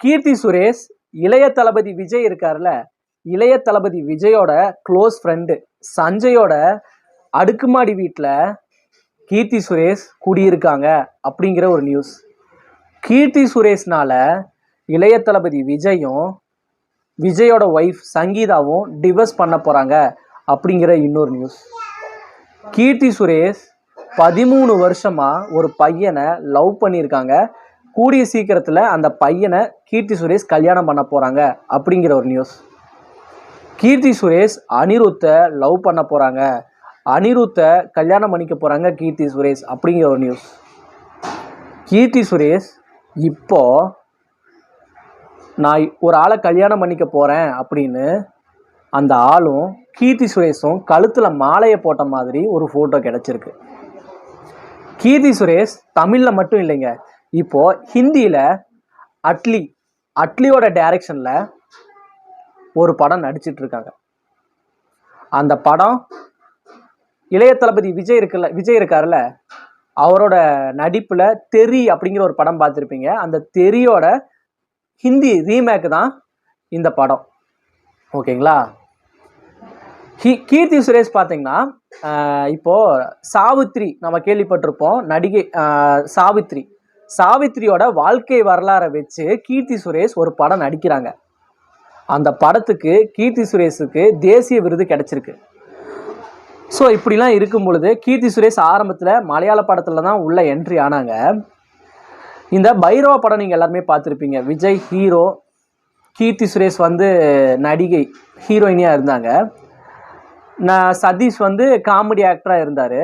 கீர்த்தி சுரேஷ் இளைய தளபதி விஜய் இருக்கார்ல இளைய தளபதி விஜயோட க்ளோஸ் ஃப்ரெண்டு சஞ்சயோட அடுக்குமாடி வீட்டில் கீர்த்தி சுரேஷ் குடியிருக்காங்க அப்படிங்கிற ஒரு நியூஸ் கீர்த்தி சுரேஷ்னால இளைய தளபதி விஜயும் விஜயோட ஒய்ஃப் சங்கீதாவும் டிவர்ஸ் பண்ண போகிறாங்க அப்படிங்கிற இன்னொரு நியூஸ் கீர்த்தி சுரேஷ் பதிமூணு வருஷமாக ஒரு பையனை லவ் பண்ணியிருக்காங்க. கூடிய சீக்கிரத்தில் அந்த பையனை கீர்த்தி சுரேஷ் கல்யாணம் பண்ண போகிறாங்க அப்படிங்கிற ஒரு நியூஸ் கீர்த்தி சுரேஷ் அனிருத்தை லவ் பண்ண போகிறாங்க அனிருத்தை கல்யாணம் பண்ணிக்க போகிறாங்க கீர்த்தி சுரேஷ் அப்படிங்கிற ஒரு நியூஸ் கீர்த்தி சுரேஷ் இப்போ நான் ஒரு ஆளை கல்யாணம் பண்ணிக்க போகிறேன் அப்படின்னு அந்த ஆளும் கீர்த்தி சுரேஷும் கழுத்தில் மாலையை போட்ட மாதிரி ஒரு ஃபோட்டோ கிடச்சிருக்கு. கீர்த்தி சுரேஷ் தமிழில் மட்டும் இல்லைங்க இப்போது ஹிந்தியில் அட்லி அட்லியோட டைரக்ஷனில் ஒரு படம் நடிச்சிட்ருக்காங்க அந்த படம் இளைய தளபதி விஜய் இருக்குல்ல விஜய் இருக்கார்ல அவரோட நடிப்பில் தெரி அப்படிங்கிற ஒரு படம் பார்த்துருப்பீங்க. அந்த தெரியோட ஹிந்தி ரீமேக் தான் இந்த படம். ஓகேங்களா? கீ கீர்த்தி சுரேஷ் பார்த்தீங்கன்னா இப்போது சாவித்ரி நம்ம கேள்விப்பட்டிருப்போம் நடிகை சாவித்ரி. சாவித்ரியோட வாழ்க்கை வரலாறை வச்சு கீர்த்தி சுரேஷ் ஒரு படம் நடிக்கிறாங்க. அந்த படத்துக்கு கீர்த்தி சுரேஷுக்கு தேசிய விருது கிடைச்சிருக்கு. ஸோ இப்படிலாம் இருக்கும் பொழுது கீர்த்தி சுரேஷ் ஆரம்பத்தில் மலையாள படத்தில் தான் உள்ள என்ட்ரி ஆனாங்க. இந்த பைரவ படம் நீங்கள் எல்லாருமே பார்த்துருப்பீங்க. விஜய் ஹீரோ கீர்த்தி சுரேஷ் வந்து நடிகை ஹீரோயினியாக இருந்தாங்க. நான் சதீஷ் வந்து காமெடி ஆக்டராக இருந்தார்.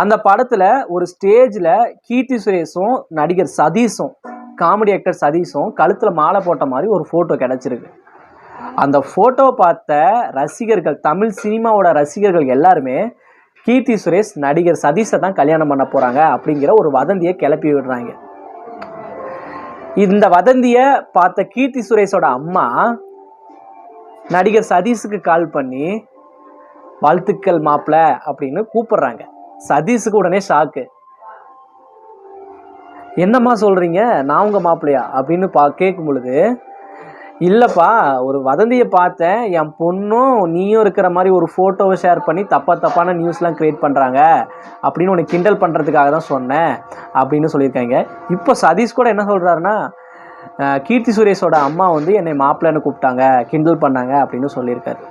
அந்த படத்தில் ஒரு ஸ்டேஜில் கீர்த்தி சுரேஷும் நடிகர் சதீஷும் காமெடி ஆக்டர் சதீஷும் கழுத்தில் மாலை போட்ட மாதிரி ஒரு ஃபோட்டோ கிடச்சிருக்கு. அந்த ஃபோட்டோவை பார்த்த ரசிகர்கள் தமிழ் சினிமாவோட ரசிகர்கள் எல்லாருமே கீர்த்தி சுரேஷ் நடிகர் சதீஷை தான் கல்யாணம் பண்ண போகிறாங்க அப்படிங்கிற ஒரு வதந்தியை கிளப்பி விடுறாங்க. இந்த வதந்தியை பார்த்த கீர்த்தி சுரேஷோட அம்மா நடிகர் சதீஷுக்கு கால் பண்ணி வாழ்த்துக்கள் மாப்பிள அப்படின்னு கூப்பிடுறாங்க. சதீஷுக்கு உடனே ஷாக்கு என்னம்மா சொல்கிறீங்க நான் உங்கள் மாப்பிள்ளையா? அப்படின்னு பா கேட்கும் பொழுது இல்லைப்பா ஒரு வதந்தியை பார்த்தேன். என் பொண்ணும் நீயும் இருக்கிற மாதிரி ஒரு ஃபோட்டோவை ஷேர் பண்ணி தப்பா தப்பான நியூஸ்லாம் க்ரியேட் பண்ணுறாங்க அப்படின்னு உனக்கு கிண்டல் பண்ணுறதுக்காக தான் சொன்னேன் அப்படின்னு சொல்லியிருக்காங்க. இப்போ சதீஷ் கூட என்ன சொல்கிறாருன்னா கீர்த்தி சுரேஷோட அம்மா வந்து என்னை மாப்பிள்ளைன்னு கூப்பிட்டாங்க கிண்டல் பண்ணாங்க அப்படின்னு சொல்லியிருக்காரு.